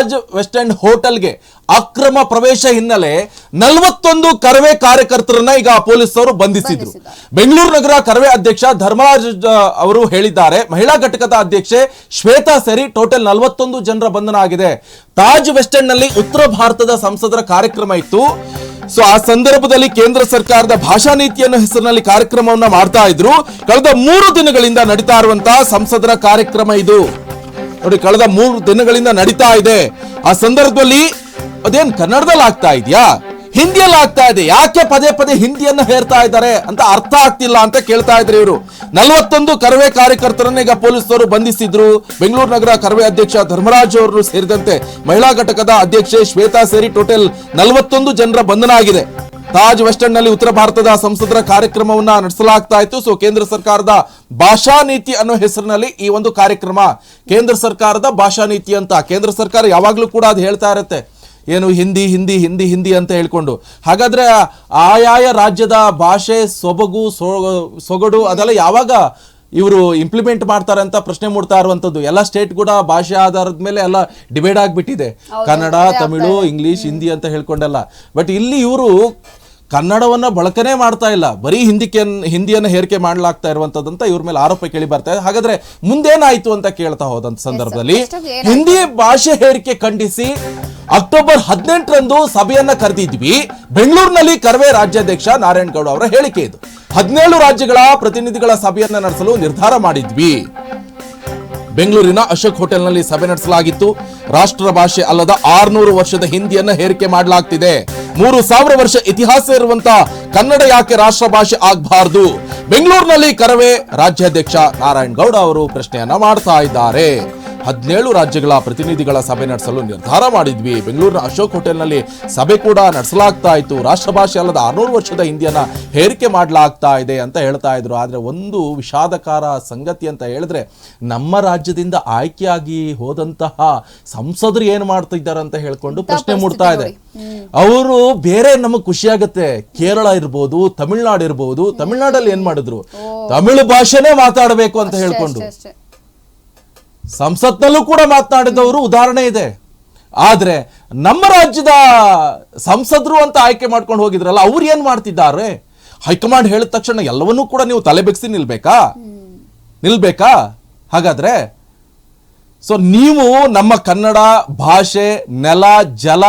Taj West end ಹೋಟೆಲ್ಗೆ ಅಕ್ರಮ ಪ್ರವೇಶ ಹಿನ್ನೆಲೆ ನಲವತ್ತೊಂದು ಕರವೇ ಕಾರ್ಯಕರ್ತರನ್ನ ಈಗ ಪೊಲೀಸರು ಬಂಧಿಸಿದ್ರು. ಬೆಂಗಳೂರು ನಗರ ಕರವೇ ಅಧ್ಯಕ್ಷ ಧರ್ಮರಾಜ್ ಅವರು ಹೇಳಿದ್ದಾರೆ. ಮಹಿಳಾ ಘಟಕದ ಅಧ್ಯಕ್ಷೆ ಶ್ವೇತಾ ಸೇರಿ ಟೋಟಲ್ ನಲವತ್ತೊಂದು ಜನರ ಬಂಧನ ಆಗಿದೆ. ತಾಜ್ ವೆಸ್ಟ್ ಎಂಡ್ನಲ್ಲಿ ಉತ್ತರ ಭಾರತದ ಸಂಸದರ ಕಾರ್ಯಕ್ರಮ ಇತ್ತು. ಸೊ ಆ ಸಂದರ್ಭದಲ್ಲಿ ಕೇಂದ್ರ ಸರ್ಕಾರದ ಭಾಷಾ ನೀತಿಯನ್ನು ಹೆಸರಿನಲ್ಲಿ ಕಾರ್ಯಕ್ರಮವನ್ನ ಮಾಡ್ತಾ ಇದ್ರು. ಕಳೆದ ಮೂರು ದಿನಗಳಿಂದ ನಡೀತಾ ಇರುವಂತಹ ಸಂಸದರ ಕಾರ್ಯಕ್ರಮ ಇದು. ನೋಡಿ, ಕಳೆದ ಮೂರು ದಿನಗಳಿಂದ ನಡೀತಾ ಇದೆ. ಆ ಸಂದರ್ಭದಲ್ಲಿ ಅದೇನ್ ಕನ್ನಡದಲ್ಲಿ ಆಗ್ತಾ ಇದೆಯಾ? ಹಿಂದಿಯಲ್ಲಿ ಆಗ್ತಾ ಇದೆ. ಯಾಕೆ ಪದೇ ಪದೇ ಹಿಂದಿಯನ್ನ ಹೇರ್ತಾ ಇದ್ದಾರೆ ಅಂತ ಅರ್ಥ ಆಗ್ತಿಲ್ಲ ಅಂತ ಕೇಳ್ತಾ ಇದ್ರು ಇವರು. ನಲವತ್ತೊಂದು ಕರವೇ ಕಾರ್ಯಕರ್ತರನ್ನ ಈಗ ಪೊಲೀಸರು ಬಂಧಿಸಿದ್ರು. ಬೆಂಗಳೂರು ನಗರ ಕರವೇ ಅಧ್ಯಕ್ಷ ಧರ್ಮರಾಜ್ ಅವರು ಸೇರಿದಂತೆ ಮಹಿಳಾ ಘಟಕದ ಅಧ್ಯಕ್ಷೆ ಶ್ವೇತಾ ಸೇರಿ ಟೋಟಲ್ ನಲವತ್ತೊಂದು ಜನರ ಬಂಧನ ಆಗಿದೆ. ತಾಜ್ ವೆಸ್ಟರ್ನ್ನಲ್ಲಿ ಉತ್ತರ ಭಾರತದ ಸಂಸದರ ಕಾರ್ಯಕ್ರಮವನ್ನ ನಡೆಸಲಾಗ್ತಾ ಇತ್ತು. ಸೊ ಕೇಂದ್ರ ಸರ್ಕಾರದ ಭಾಷಾ ನೀತಿ ಅನ್ನೋ ಹೆಸರಿನಲ್ಲಿ ಈ ಒಂದು ಕಾರ್ಯಕ್ರಮ ಕೇಂದ್ರ ಸರ್ಕಾರದ ಭಾಷಾ ನೀತಿ ಅಂತ ಕೇಂದ್ರ ಸರ್ಕಾರ ಯಾವಾಗ್ಲೂ ಕೂಡ ಅದು ಹೇಳ್ತಾ ಇರುತ್ತೆ. ಏನು ಹಿಂದಿ ಹಿಂದಿ ಹಿಂದಿ ಹಿಂದಿ ಅಂತ ಹೇಳ್ಕೊಂಡು. ಹಾಗಾದ್ರೆ ಆಯಾಯ ರಾಜ್ಯದ ಭಾಷೆ ಸೊಬಗು ಸೊಗಡು ಅದೆಲ್ಲ ಯಾವಾಗ ಇವರು ಇಂಪ್ಲಿಮೆಂಟ್ ಮಾಡ್ತಾರೆ ಅಂತ ಪ್ರಶ್ನೆ ಮೂಡ್ತಾ ಇರುವಂತದ್ದು ಎಲ್ಲ ಸ್ಟೇಟ್ ಕೂಡ ಭಾಷೆ ಆಧಾರದ ಮೇಲೆ ಎಲ್ಲ ಡಿವೈಡ್ ಆಗಿಬಿಟ್ಟಿದೆ. ಕನ್ನಡ ತಮಿಳು ಇಂಗ್ಲಿಷ್ ಹಿಂದಿ ಅಂತ ಹೇಳ್ಕೊಂಡೆಲ್ಲ. ಬಟ್ ಇಲ್ಲಿ ಇವರು ಕನ್ನಡವನ್ನ ಬಳಕನೆ ಮಾಡ್ತಾ ಇಲ್ಲ. ಬರೀ ಹಿಂದಿಕೆ ಹಿಂದಿಯನ್ನ ಹೇರಿಕೆ ಮಾಡಲಾಗ್ತಾ ಇರುವಂತದ್ದಂತ ಇವ್ರ ಮೇಲೆ ಆರೋಪ ಕೇಳಿ ಬರ್ತಾ ಇದೆ. ಹಾಗಾದ್ರೆ ಮುಂದೇನಾಯ್ತು ಅಂತ ಕೇಳ್ತಾ ಹೋದಂತ ಸಂದರ್ಭದಲ್ಲಿ ಹಿಂದಿ ಭಾಷೆ ಹೇರಿಕೆ ಖಂಡಿಸಿ ಅಕ್ಟೋಬರ್ ಹದಿನೆಂಟರಂದು ಸಭೆಯನ್ನ ಕರೆದಿದ್ವಿ. ಬೆಂಗಳೂರಿನಲ್ಲಿ ಕರ್ವೆ ರಾಜ್ಯಾಧ್ಯಕ್ಷ ನಾರಾಯಣಗೌಡ ಅವರ ಹೇಳಿಕೆ ಇದು. ಹದಿನೇಳು ರಾಜ್ಯಗಳ ಪ್ರತಿನಿಧಿಗಳ ಸಭೆಯನ್ನ ನಡೆಸಲು ನಿರ್ಧಾರ ಮಾಡಿದ್ವಿ. ಬೆಂಗಳೂರಿನ ಅಶೋಕ್ ಹೋಟೆಲ್ನಲ್ಲಿ ಸಭೆ ನಡೆಸಲಾಗಿತ್ತು. ರಾಷ್ಟ್ರ ಭಾಷೆ ಅಲ್ಲದ ಆರ್ನೂರು ವರ್ಷದ ಹಿಂದಿಯನ್ನ ಹೇರಿಕೆ ಮಾಡಲಾಗ್ತಿದೆ. ಮೂರು ಸಾವಿರ ವರ್ಷ ಇತಿಹಾಸ ಇರುವಂತ ಕನ್ನಡ ಯಾಕೆ ರಾಷ್ಟ್ರ ಭಾಷೆ ಆಗಬಾರದು? ಬೆಂಗಳೂರಿನಲ್ಲಿ ಕರವೇ ರಾಜ್ಯಾಧ್ಯಕ್ಷ ನಾರಾಯಣ್ ಗೌಡ ಅವರು ಪ್ರಶ್ನೆಯನ್ನ ಮಾಡ್ತಾ ಇದ್ದಾರೆ. ಹದಿನೇಳು ರಾಜ್ಯಗಳ ಪ್ರತಿನಿಧಿಗಳ ಸಭೆ ನಡೆಸಲು ನಿರ್ಧಾರ ಮಾಡಿದ್ವಿ. ಬೆಂಗಳೂರಿನ ಅಶೋಕ್ ಹೋಟೆಲ್ನಲ್ಲಿ ಸಭೆ ಕೂಡ ನಡೆಸಲಾಗ್ತಾ ಇತ್ತು. ರಾಷ್ಟ್ರಭಾಷೆ ಅಲ್ಲದ ಆರ್ನೂರು ವರ್ಷದ ಹಿಂದಿಯನ್ನ ಹೇರಿಕೆ ಮಾಡಲಾಗ್ತಾ ಇದೆ ಅಂತ ಹೇಳ್ತಾ ಇದ್ರು. ಆದ್ರೆ ಒಂದು ವಿಷಾದಕಾರ ಸಂಗತಿ ಅಂತ ಹೇಳಿದ್ರೆ ನಮ್ಮ ರಾಜ್ಯದಿಂದ ಆಯ್ಕೆಯಾಗಿ ಹೋದಂತಹ ಸಂಸದರು ಏನ್ ಮಾಡ್ತಿದ್ದಾರೆ ಅಂತ ಹೇಳ್ಕೊಂಡು ಪ್ರಶ್ನೆ ಮೂಡ್ತಾ ಇದೆ. ಅವರು ಬೇರೆ ನಮಗೆ ಖುಷಿ ಆಗುತ್ತೆ ಕೇರಳ ಇರ್ಬೋದು ತಮಿಳ್ನಾಡು ಇರ್ಬೋದು ತಮಿಳ್ನಾಡಲ್ಲಿ ಏನ್ ಮಾಡಿದ್ರು? ತಮಿಳು ಭಾಷೆನೇ ಮಾತಾಡಬೇಕು ಅಂತ ಹೇಳ್ಕೊಂಡು. ಸಂಸತ್ನಲ್ಲೂ ಕೂಡ ಮಾತನಾಡಿದವರು ಉದಾಹರಣೆ ಇದೆ. ಆದರೆ ನಮ್ಮ ರಾಜ್ಯದ ಸಂಸದರು ಅಂತ ಆಯ್ಕೆ ಮಾಡ್ಕೊಂಡು ಹೋಗಿದ್ರಲ್ಲ, ಅವ್ರು ಏನ್ ಮಾಡ್ತಿದ್ದಾರೆ? ಹೈಕಮಾಂಡ್ ಹೇಳಿದ ತಕ್ಷಣ ಎಲ್ಲವನ್ನೂ ಕೂಡ ನೀವು ತಲೆ ಬೆಗ್ಸಿ ನಿಲ್ಬೇಕಾ? ನಿಲ್ಬೇಕಾ? ಹಾಗಾದ್ರೆ ಸೊ ನೀವು ನಮ್ಮ ಕನ್ನಡ ಭಾಷೆ, ನೆಲ, ಜಲ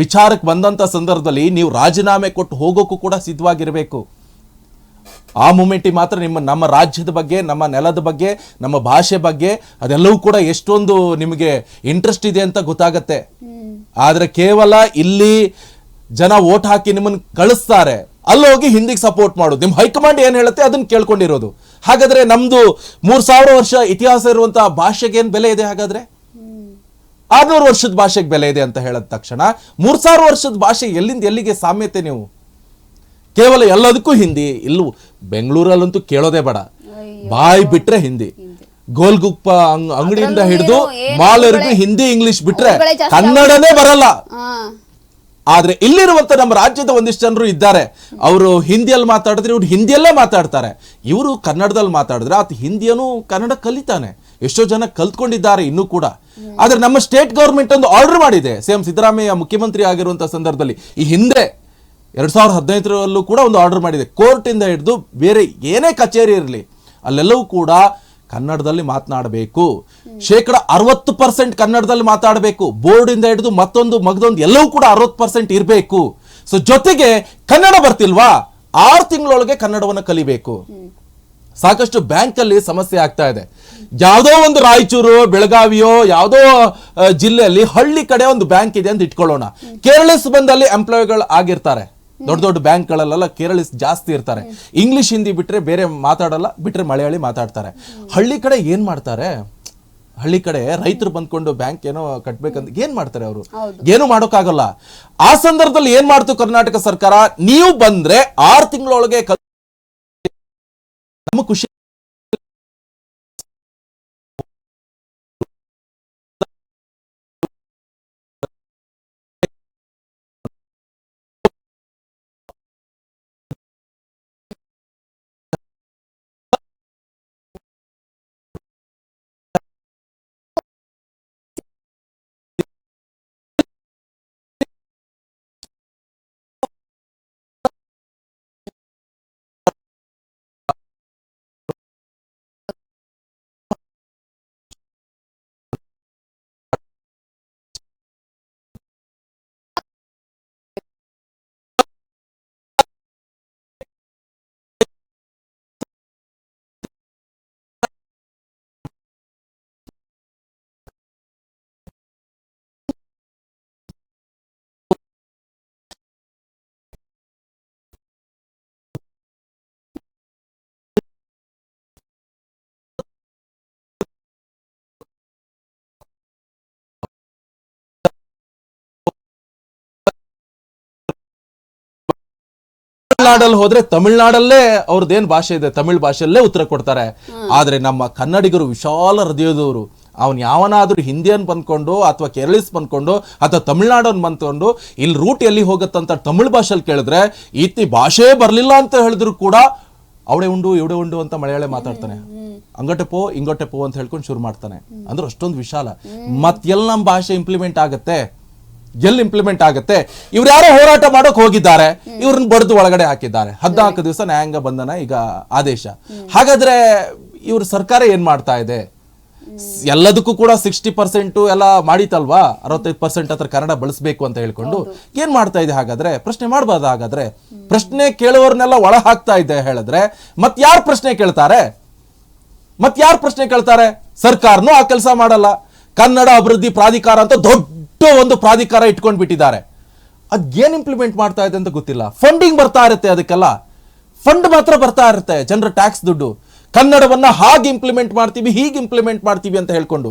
ವಿಚಾರಕ್ಕೆ ಬಂದಂತ ಸಂದರ್ಭದಲ್ಲಿ ನೀವು ರಾಜೀನಾಮೆ ಕೊಟ್ಟು ಹೋಗೋಕ್ಕೂ ಕೂಡ ಸಿದ್ಧವಾಗಿರಬೇಕು. ಆ ಮೂಮೆಂಟಿಗೆ ಮಾತ್ರ ನಿಮ್ಮ, ನಮ್ಮ ರಾಜ್ಯದ ಬಗ್ಗೆ, ನಮ್ಮ ನೆಲದ ಬಗ್ಗೆ, ನಮ್ಮ ಭಾಷೆ ಬಗ್ಗೆ, ಅದೆಲ್ಲವೂ ಕೂಡ ಎಷ್ಟೊಂದು ನಿಮಗೆ ಇಂಟ್ರೆಸ್ಟ್ ಇದೆ ಅಂತ ಗೊತ್ತಾಗತ್ತೆ. ಆದ್ರೆ ಕೇವಲ ಇಲ್ಲಿ ಜನ ಓಟ್ ಹಾಕಿ ನಿಮ್ಮನ್ನು ಕಳಿಸ್ತಾರೆ. ಅಲ್ಲಿ ಹೋಗಿ ಹಿಂದಿಗೆ ಸಪೋರ್ಟ್ ಮಾಡೋದು. ನಿಮ್ಮ ಹೈಕಮಾಂಡ್ ಏನ್ ಹೇಳುತ್ತೆ ಅದನ್ನ ಕೇಳ್ಕೊಂಡಿರೋದು. ಹಾಗಾದ್ರೆ ನಮ್ದು ಮೂರ್ ಸಾವಿರ ವರ್ಷ ಇತಿಹಾಸ ಇರುವಂತಹ ಭಾಷೆಗೆ ಏನ್ ಬೆಲೆ ಇದೆ ಹಾಗಾದ್ರೆ? ಆರ್ನೂರು ವರ್ಷದ ಭಾಷೆಗೆ ಬೆಲೆ ಇದೆ ಅಂತ ಹೇಳಿದ ತಕ್ಷಣ ಮೂರ್ ಸಾವಿರ ವರ್ಷದ ಭಾಷೆ ಎಲ್ಲಿಂದ ಎಲ್ಲಿಗೆ ಸಾಮ್ಯತೆ ನೀವು? ಕೇವಲ ಎಲ್ಲದಕ್ಕೂ ಹಿಂದಿ. ಇಲ್ಲೂ ಬೆಂಗಳೂರಲ್ಲಂತೂ ಕೇಳೋದೇ ಬೇಡ. ಬಾಯಿ ಬಿಟ್ರೆ ಹಿಂದಿ. ಗೋಲ್ಗುಪ್ಪ ಅಂಗ್- ಅಂಗಡಿಯಿಂದ ಹಿಡಿದು ಮಾಲ್ವರೆಗೂ ಹಿಂದಿ ಇಂಗ್ಲಿಷ್ ಬಿಟ್ರೆ ಕನ್ನಡನೇ ಬರಲ್ಲ. ಆದ್ರೆ ಇಲ್ಲಿರುವಂತ ನಮ್ಮ ರಾಜ್ಯದ ಒಂದಿಷ್ಟು ಜನರು ಇದ್ದಾರೆ. ಅವರು ಹಿಂದಿಯಲ್ಲಿ ಮಾತಾಡಿದ್ರೆ ಇವ್ರು ಹಿಂದಿಯಲ್ಲೇ ಮಾತಾಡ್ತಾರೆ. ಇವರು ಕನ್ನಡದಲ್ಲಿ ಮಾತಾಡಿದ್ರೆ ಆತ ಹಿಂದಿಯನ್ನು ಕನ್ನಡ ಕಲಿತಾನೆ. ಎಷ್ಟೋ ಜನ ಕಲ್ತ್ಕೊಂಡಿದ್ದಾರೆ ಇನ್ನೂ ಕೂಡ. ಆದ್ರೆ ನಮ್ಮ ಸ್ಟೇಟ್ ಗೌರ್ಮೆಂಟ್ ಒಂದು ಆರ್ಡರ್ ಮಾಡಿದೆ. ಸಿ ಎಂ ಸಿದ್ದರಾಮಯ್ಯ ಮುಖ್ಯಮಂತ್ರಿ ಆಗಿರುವಂತಹ ಸಂದರ್ಭದಲ್ಲಿ. ಈ ಹಿಂದೆ ಎರಡ್ ಸಾವಿರದ ಹದಿನೈದರಲ್ಲೂ ಕೂಡ ಒಂದು ಆರ್ಡರ್ ಮಾಡಿದೆ. ಕೋರ್ಟಿಂದ ಹಿಡಿದು ಬೇರೆ ಏನೇ ಕಚೇರಿ ಇರಲಿ, ಅಲ್ಲೆಲ್ಲವೂ ಕೂಡ ಕನ್ನಡದಲ್ಲಿ ಮಾತನಾಡಬೇಕು. ಶೇಕಡ ಅರವತ್ತು ಪರ್ಸೆಂಟ್ ಕನ್ನಡದಲ್ಲಿ ಮಾತಾಡಬೇಕು ಬೋರ್ಡಿಂದ ಹಿಡಿದು ಮತ್ತೊಂದು, ಮಗದೊಂದು, ಎಲ್ಲವೂ ಕೂಡ ಅರವತ್ತು ಪರ್ಸೆಂಟ್ ಇರಬೇಕು. ಸೊ ಜೊತೆಗೆ ಕನ್ನಡ ಬರ್ತಿಲ್ವಾ? ಆರು ತಿಂಗಳೊಳಗೆ ಕನ್ನಡವನ್ನು ಕಲಿಬೇಕು. ಸಾಕಷ್ಟು ಬ್ಯಾಂಕಲ್ಲಿ ಸಮಸ್ಯೆ ಆಗ್ತಾ ಇದೆ. ಯಾವುದೋ ಒಂದು ರಾಯಚೂರು, ಬೆಳಗಾವಿಯೋ, ಯಾವುದೋ ಜಿಲ್ಲೆಯಲ್ಲಿ ಹಳ್ಳಿ ಕಡೆ ಒಂದು ಬ್ಯಾಂಕ್ ಇದೆ ಅಂತ ಇಟ್ಕೊಳ್ಳೋಣ. ಕೇರಳ ಬಂದಲ್ಲಿ ಎಂಪ್ಲಾಯ್ಗಳು ಆಗಿರ್ತಾರೆ. ದೊಡ್ಡ ದೊಡ್ಡ ಬ್ಯಾಂಕ್ಗಳಲ್ಲೆಲ್ಲ ಕೇರಳಿಸ್ ಜಾಸ್ತಿ ಇರ್ತಾರೆ. ಇಂಗ್ಲಿಷ್ ಹಿಂದಿ ಬಿಟ್ರೆ ಬೇರೆ ಮಾತಾಡಲ್ಲ ಬಿಟ್ರೆ ಮಲಯಾಳಿ ಮಾತಾಡ್ತಾರೆ. ಹಳ್ಳಿ ಕಡೆ ಏನ್ ಮಾಡ್ತಾರೆ? ಹಳ್ಳಿ ಕಡೆ ರೈತರು ಬಂದ್ಕೊಂಡು ಬ್ಯಾಂಕ್ ಏನೋ ಕಟ್ಬೇಕಂತ ಏನ್ ಮಾಡ್ತಾರೆ ಅವರು? ಏನು ಮಾಡೋಕ್ಕಾಗಲ್ಲ. ಆ ಸಂದರ್ಭದಲ್ಲಿ ಏನ್ ಮಾಡ್ತು ಕರ್ನಾಟಕ ಸರ್ಕಾರ? ನೀವು ಬಂದ್ರೆ ಆರು ತಿಂಗಳೊಳಗೆ ನಮ್ಮ ಖುಷಿ ತಮಿಳ್ನಾಡಲ್ಲಿ ಹೋದ್ರೆ ತಮಿಳ್ನಾಡಲ್ಲೇ ಅವ್ರದ್ದೇನ್ ಭಾಷೆ ಇದೆ, ತಮಿಳ್ ಭಾಷೆಯಲ್ಲೇ ಉತ್ತರ ಕೊಡ್ತಾರೆ. ಆದ್ರೆ ನಮ್ಮ ಕನ್ನಡಿಗರು ವಿಶಾಲ ಹೃದಯದವರು. ಅವನು ಯಾವನಾದ್ರೂ ಹಿಂದಿಯನ್ ಬಂದ್ಕೊಂಡು ಅಥವಾ ಕೇರಳೀಸ್ ಬಂದ್ಕೊಂಡು ಅಥವಾ ತಮಿಳ್ನಾಡನ್ ಬಂದ್ಕೊಂಡು ಇಲ್ಲಿ ರೂಟ್ ಎಲ್ಲಿ ಹೋಗುತ್ತಂತ ತಮಿಳ್ ಭಾಷೆಯಲ್ಲಿ ಕೇಳಿದ್ರೆ ಈತಿ ಭಾಷೆ ಬರ್ಲಿಲ್ಲ ಅಂತ ಹೇಳಿದ್ರು ಕೂಡ ಅವಡೆ ಉಂಡು ಇವಡೆ ಉಂಡು ಅಂತ ಮಲಯಾಳಿ ಮಾತಾಡ್ತಾನೆ. ಅಂಗಟೆ ಪೋ ಇಂಗೊಟ್ಟೆ ಪೋ ಅಂತ ಹೇಳ್ಕೊಂಡು ಶುರು ಮಾಡ್ತಾನೆ. ಅಂದ್ರೆ ಅಷ್ಟೊಂದು ವಿಶಾಲ. ಮತ್ತೆಲ್ಲ ನಮ್ಮ ಭಾಷೆ ಇಂಪ್ಲಿಮೆಂಟ್ ಆಗತ್ತೆ? ಎಲ್ಲಿ ಇಂಪ್ಲಿಮೆಂಟ್ ಆಗುತ್ತೆ? ಇವ್ರು ಯಾರೋ ಹೋರಾಟ ಮಾಡೋಕ್ ಹೋಗಿದ್ದಾರೆ. ಇವ್ರನ್ನ ಬಡ್ದು ಒಳಗಡೆ ಹಾಕಿದ್ದಾರೆ. ಹದಿನಾಲ್ಕು ದಿವಸ ನ್ಯಾಯಾಂಗ ಬಂಧನ ಈಗ ಆದೇಶ. ಹಾಗಾದ್ರೆ ಇವ್ರ ಸರ್ಕಾರ ಏನ್ ಮಾಡ್ತಾ ಇದೆ? ಎಲ್ಲದಕ್ಕೂ ಕೂಡ ಸಿಕ್ಸ್ಟಿ ಪರ್ಸೆಂಟ್ ಎಲ್ಲ ಮಾಡಿತಲ್ವಾ? ಅರವತ್ತೈದು ಪರ್ಸೆಂಟ್ ಹತ್ರ ಕನ್ನಡ ಬಳಸಬೇಕು ಅಂತ ಹೇಳ್ಕೊಂಡು ಏನ್ ಮಾಡ್ತಾ ಇದೆ ಹಾಗಾದ್ರೆ? ಪ್ರಶ್ನೆ ಮಾಡಬಾರ್ದು ಹಾಗಾದ್ರೆ? ಪ್ರಶ್ನೆ ಕೇಳುವವ್ರನ್ನೆಲ್ಲ ಒಳ ಹಾಕ್ತಾ ಇದೆ ಹೇಳಿದ್ರೆ ಮತ್ ಯಾರು ಪ್ರಶ್ನೆ ಕೇಳ್ತಾರೆ? ಮತ್ ಯಾರು ಪ್ರಶ್ನೆ ಕೇಳ್ತಾರೆ? ಸರ್ಕಾರನು ಆ ಕೆಲಸ ಮಾಡಲ್ಲ. ಕನ್ನಡ ಅಭಿವೃದ್ಧಿ ಪ್ರಾಧಿಕಾರ ಅಂತ ದೊಡ್ಡ ಒಂದು ಪ್ರಾಧಿಕಾರ ಇಟ್ಕೊಂಡು ಬಿಟ್ಟಿದ್ದಾರೆ. ಅದ್ ಏನ್ ಇಂಪ್ಲಿಮೆಂಟ್ ಮಾಡ್ತಾ ಇದೆ ಅಂತ ಗೊತ್ತಿಲ್ಲ. ಫಂಡಿಂಗ್ ಬರ್ತಾ ಇರುತ್ತೆ ಅದಕ್ಕೆಲ್ಲ. ಫಂಡ್ ಮಾತ್ರ ಬರ್ತಾ ಇರುತ್ತೆ. ಜನರ ಟ್ಯಾಕ್ಸ್ ದುಡ್ಡು. ಕನ್ನಡವನ್ನ ಹಾಗೆ ಇಂಪ್ಲಿಮೆಂಟ್ ಮಾಡ್ತೀವಿ ಹೀಗೆ ಇಂಪ್ಲಿಮೆಂಟ್ ಮಾಡ್ತೀವಿ ಅಂತ ಹೇಳ್ಕೊಂಡು.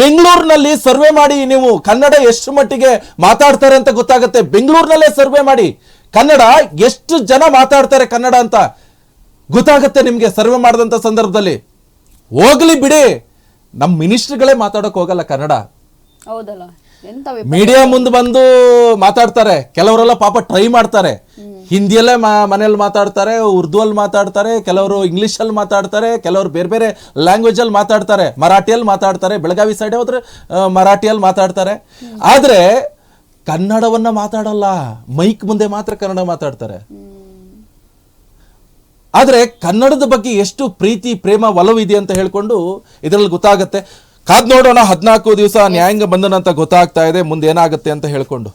ಬೆಂಗಳೂರಿನಲ್ಲಿ ಸರ್ವೆ ಮಾಡಿ ನೀವು ಕನ್ನಡ ಎಷ್ಟು ಮಟ್ಟಿಗೆ ಮಾತಾಡ್ತಾರೆ ಅಂತ ಗೊತ್ತಾಗುತ್ತೆ. ಬೆಂಗಳೂರಿನಲ್ಲೇ ಸರ್ವೆ ಮಾಡಿ. ಕನ್ನಡ ಎಷ್ಟು ಜನ ಮಾತಾಡ್ತಾರೆ ಕನ್ನಡ ಅಂತ ಗೊತ್ತಾಗುತ್ತೆ ನಿಮ್ಗೆ ಸರ್ವೆ ಮಾಡಿದಂತ ಸಂದರ್ಭದಲ್ಲಿ. ಹೋಗ್ಲಿ ಬಿಡಿ. ನಮ್ಮ ಮಿನಿಸ್ಟರ್ಗಳೇ ಮಾತಾಡೋಕೆ ಹೋಗಲ್ಲ ಕನ್ನಡ. ಹೌದಲ್ಲ. ಮೀಡಿಯಾ ಮುಂದೆ ಬಂದು ಮಾತಾಡ್ತಾರೆ. ಕೆಲವರೆಲ್ಲ ಪಾಪ ಟ್ರೈ ಮಾಡ್ತಾರೆ. ಹಿಂದಿಯಲ್ಲೇ ಮನೇಲಿ ಮಾತಾಡ್ತಾರೆ ಉರ್ದು ಅಲ್ಲಿ ಮಾತಾಡ್ತಾರೆ ಕೆಲವರು ಇಂಗ್ಲಿಷ್ ಅಲ್ಲಿ ಮಾತಾಡ್ತಾರೆ ಕೆಲವರು ಬೇರೆ ಬೇರೆ ಲ್ಯಾಂಗ್ವೇಜ್ ಅಲ್ಲಿ ಮಾತಾಡ್ತಾರೆ. ಮರಾಠಿಯಲ್ಲಿ ಮಾತಾಡ್ತಾರೆ ಬೆಳಗಾವಿ ಸೈಡ್ ಹೋದ್ರೆ ಮರಾಠಿಯಲ್ಲಿ ಮಾತಾಡ್ತಾರೆ. ಆದ್ರೆ ಕನ್ನಡವನ್ನ ಮಾತಾಡಲ್ಲ. ಮೈಕ್ ಮುಂದೆ ಮಾತ್ರ ಕನ್ನಡ ಮಾತಾಡ್ತಾರೆ. ಆದ್ರೆ ಕನ್ನಡದ ಬಗ್ಗೆ ಎಷ್ಟು ಪ್ರೀತಿ ಪ್ರೇಮ ಒಲವಿದೆ ಅಂತ ಹೇಳ್ಕೊಂಡು ಇದರಲ್ಲಿ ಗೊತ್ತಾಗತ್ತೆ. ಕಾದ್ ನೋಡೋಣ ಹದಿನಾಲ್ಕು ದಿವಸ ನ್ಯಾಯಾಂಗ ಬಂಧನ ಅಂತ ಗೊತ್ತಾಗ್ತಾ ಇದೆ ಮುಂದೆ ಏನಾಗುತ್ತೆ ಅಂತ ಹೇಳ್ಕೊಂಡು.